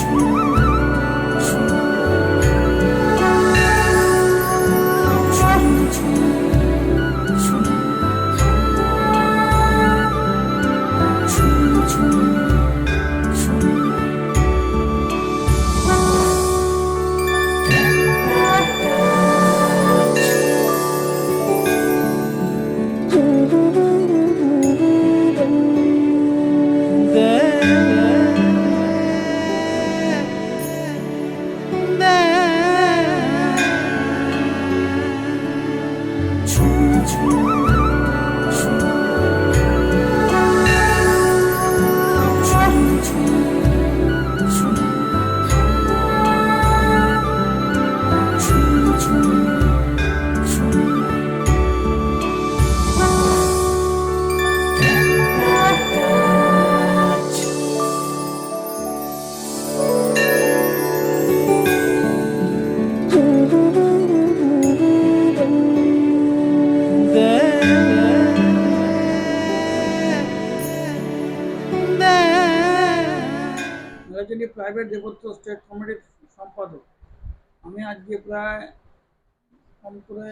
you. Private দেবত্ব state কমিটির সম্পাদক, আমি আজকে প্রায় কম করে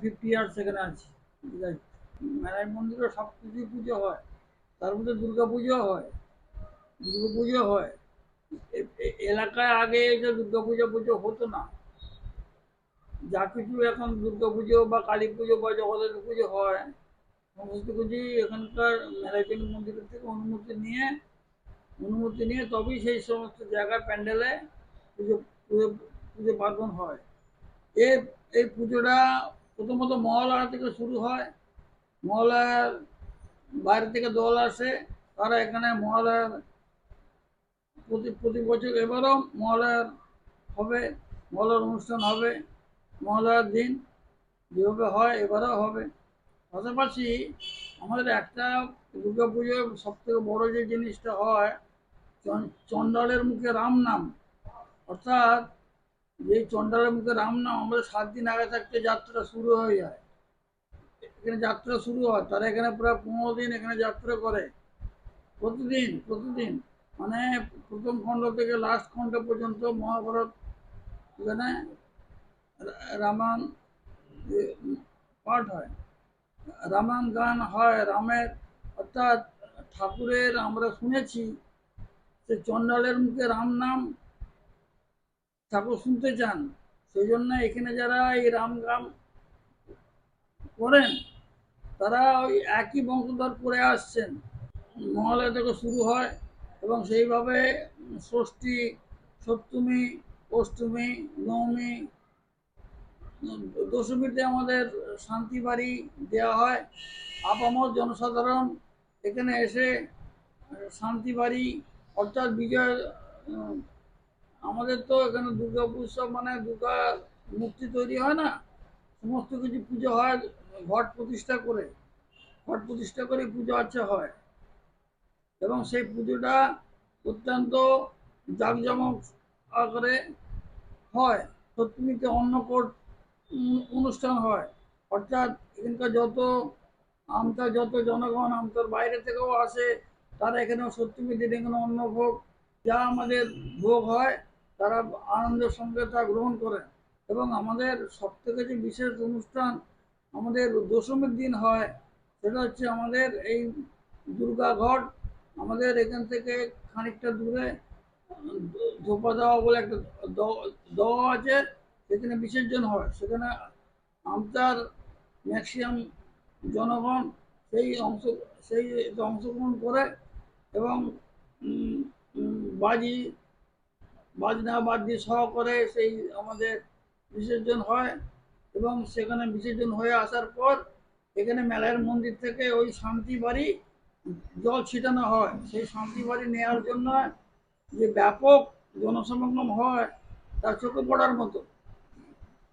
ফিফটি ইয়ার্স এখানে আছি মেলায় মন্দিরে সব কিছুই পুজো হয়, তার মধ্যে দুর্গা পুজো হয়, দুর্গা পুজো হয়। এলাকায় আগে যে দুর্গা পুজো পুজো হতো না, যা কিছু এখন দুর্গা পুজো বা কালী পুজো বা জগদ্ধাত্রী পুজো হয়, সমস্ত কিছুই এখানকার মেলাইপেন মন্দিরের থেকে অনুমতি নিয়ে অনুমতি নিয়ে তবেই সেই সমস্ত জায়গায় প্যান্ডেলে পুজো পুজো পুজো পার্বণ হয়। এ এই পুজোটা প্রথমত মহালয়া থেকে শুরু হয়। মহালয়ার বাইরে থেকে দল আসে। তারা এখানে মহালয়ার প্রতি প্রতি বছর এবারও মহালয়ার হবে, মহালয়ার অনুষ্ঠান হবে, মহালয়ার দিন যেভাবে হয় এবারও হবে। পাশাপাশি আমাদের একটা দুর্গা পুজোর সব থেকে বড়ো যে জিনিসটা হয় চণ্ডালের মুখে রাম নাম। অর্থাৎ যে চণ্ডালের মুখে রাম নাম, আমাদের সাত দিন আগে থাকতে যাত্রা শুরু হয়ে যায়। এখানে যাত্রা শুরু হয়, তারা এখানে প্রায় পনেরো দিন এখানে যাত্রা করে। প্রতিদিন প্রতিদিন। মানে প্রথম খণ্ড থেকে লাস্ট খণ্ড পর্যন্ত মহাভারত এখানে রামায়ণ পাঠ হয়। রামায়ণ গান হয়, রামের। অর্থাৎ ঠাকুরের আমরা শুনেছি যে চণ্ডালের মুখে রাম নাম ঠাকুর শুনতে চান, সেই জন্য এখানে যারা এই রাম গান করেন, তারা ওই একই বংশধর করে আসছেন। মহালয়া থেকে শুরু হয় এবং সেইভাবে ষষ্ঠী, সপ্তমী, অষ্টমী, নবমী, দশমীতে আমাদের শান্তি বাড়ি দেওয়া হয়। আপামর জনসাধারণ এখানে এসে শান্তি বাড়ি অর্থাৎ বিজয় আমাদের তো এখানে দুর্গা উৎসব মানে দুর্গা মূর্তি তৈরি হয় না। সমস্ত কিছু পুজো হয় ঘট প্রতিষ্ঠা করে। ঘট প্রতিষ্ঠা করে পুজো আচ্ছা হয়। এবং সেই পুজোটা অত্যন্ত জাঁকজমক আকারে হয়। সপ্তমীতে অন্নকূট অনুষ্ঠান হয়। অর্থাৎ এখানকার যত আমতার যত জনগণ আমতার বাইরে থেকেও আসে তারা এখানে দিন এখানে অন্নভোগ, যা আমাদের ভোগ হয়, তারা আনন্দের সঙ্গে তা গ্রহণ করেন এবং আমাদের সব থেকে যে বিশেষ অনুষ্ঠান আমাদের দশমীর দিন হয়, সেটা হচ্ছে আমাদের এই দুর্গা ঘট। আমাদের এখান থেকে খানিকটা দূরে, ধোপা দেওয়া বলে একটা দেওয়া আছে, সেখানে বিসর্জন হয়। সেখানে আমতার ম্যাক্সিমাম জনগণ সেই অংশ, সেই অংশগ্রহণ করে এবং বাজি, বাজনা বাদ্যি সহকারে সেই আমাদের বিসর্জন হয় এবং সেখানে বিসর্জন হয়ে আসার পর এখানে মেলার মন্দির থেকে ওই শান্তি বাড়ি জল ছিটানো হয়। সেই শান্তি বাড়ি নেওয়ার জন্য যে ব্যাপক জনসমাগম হয় তা চোখে পড়ার মতো।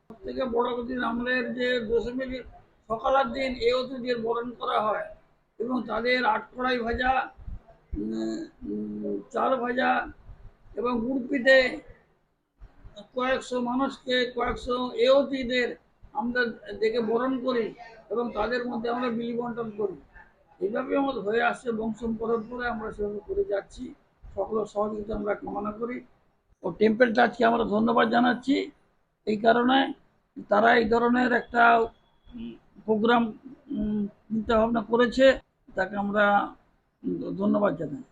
সব থেকে বড় দিন আমাদের যে দশমীর সকালের দিন এ অতিথির বরণ করা হয় এবং তাদের আটকড়াই ভাজা চাল ভাজা এবং গুড় পিঠে কয়েকশো মানুষকে, কয়েকশো এ অতিথিদের আমরা দেখে বরণ করি এবং তাদের মধ্যে আমরা বিলি বন্টন করি। এইভাবে আমাদের হয়ে আসছে বংশ পরম্পরায় আমরা সেভাবে করে যাচ্ছি। সকলের সহযোগিতা আমরা কামনা করি। ও টেম্পেল চার্চকে আমরা ধন্যবাদ জানাচ্ছি। এই কারণে তারা এই ধরনের একটা প্রোগ্রাম চিন্তা ভাবনা করেছে। তাকে আমরা ধন্যবাদ জানাই।